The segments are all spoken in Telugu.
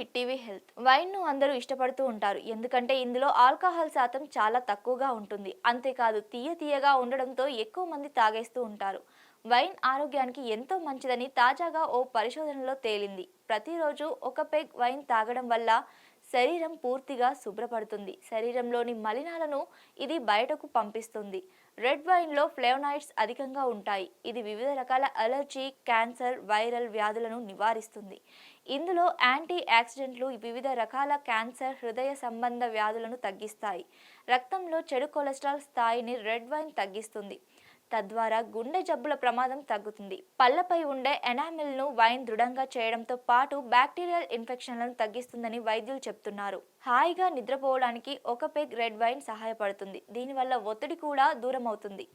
Hit TV health. వైన్ను అందరూ ఇష్టపడుతూ ఉంటారు. ఎందుకంటే ఇందులో ఆల్కహాల్ శాతం చాలా తక్కువగా ఉంటుంది. అంతేకాదు తీయ తీయగా ఉండడంతో ఎక్కువ మంది తాగేస్తూ ఉంటారు. వైన్ ఆరోగ్యానికి ఎంతో మంచిదని తాజాగా ఓ పరిశోధనలో తేలింది. ప్రతిరోజు ఒక పెగ్ వైన్ తాగడం వల్ల శరీరం పూర్తిగా శుభ్రపడుతుంది. శరీరంలోని మలినాలను ఇది బయటకు పంపిస్తుంది. రెడ్ వైన్లో ఫ్లేవనాయిడ్స్ అధికంగా ఉంటాయి. ఇది వివిధ రకాల అలర్జీ క్యాన్సర్ వైరల్ వ్యాధులను నివారిస్తుంది. ఇందులో యాంటీ యాక్సిడెంట్లు వివిధ రకాల క్యాన్సర్ హృదయ సంబంధ వ్యాధులను తగ్గిస్తాయి. రక్తంలో చెడు కొలెస్ట్రాల్ స్థాయిని రెడ్ వైన్ తగ్గిస్తుంది. తద్వారా గుండె జబ్బుల ప్రమాదం తగ్గుతుంది. పళ్ళపై ఉండే ఎనామిల్ను వైన్ దృఢంగా చేయడంతో పాటు బ్యాక్టీరియల్ ఇన్ఫెక్షన్లను తగ్గిస్తుందని వైద్యులు చెప్తున్నారు. హాయిగా నిద్రపోవడానికి ఒక పెగ్ రెడ్ వైన్ సహాయపడుతుంది. దీనివల్ల ఒత్తిడి కూడా దూరం అవుతుంది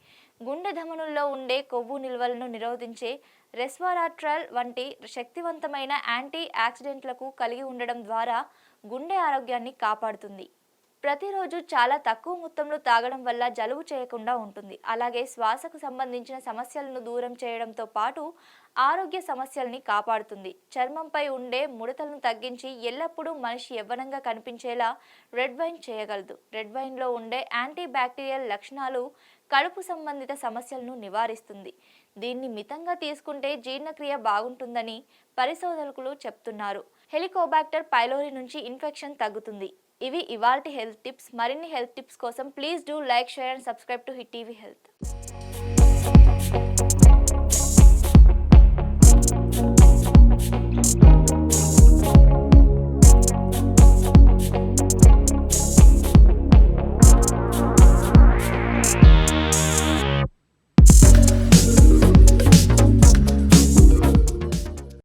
గుండె ధమనుల్లో ఉండే కొవ్వు నిల్వలను నిరోధించే రెస్వరాట్రల్ వంటి శక్తివంతమైన యాంటీ యాక్సిడెంట్లకు కలిగి ఉండడం ద్వారా గుండె ఆరోగ్యాన్ని కాపాడుతుంది. ప్రతిరోజు చాలా తక్కువ మొత్తంలో తాగడం వల్ల జలుబు చేయకుండా ఉంటుంది. అలాగే శ్వాసకు సంబంధించిన సమస్యలను దూరం చేయడంతో పాటు ఆరోగ్య సమస్యల్ని కాపాడుతుంది. చర్మంపై ఉండే ముడతలను తగ్గించి ఎల్లప్పుడూ మనిషి యవ్వనంగా కనిపించేలా రెడ్ వైన్ చేయగలదు. రెడ్ వైన్లో ఉండే యాంటీ బ్యాక్టీరియల్ లక్షణాలు కడుపు సంబంధిత సమస్యలను నివారిస్తుంది. దీన్ని మితంగా తీసుకుంటే జీర్ణక్రియ బాగుంటుందని పరిశోధకులు చెప్తున్నారు. హెలికోబాక్టర్ పైలోరి నుంచి ఇన్ఫెక్షన్ తగ్గుతుంది. ఇవి ఇవాల్టి హెల్త్ టిప్స్. మరిన్ని హెల్త్ టిప్స్ కోసం please do like share and subscribe to hit TV health.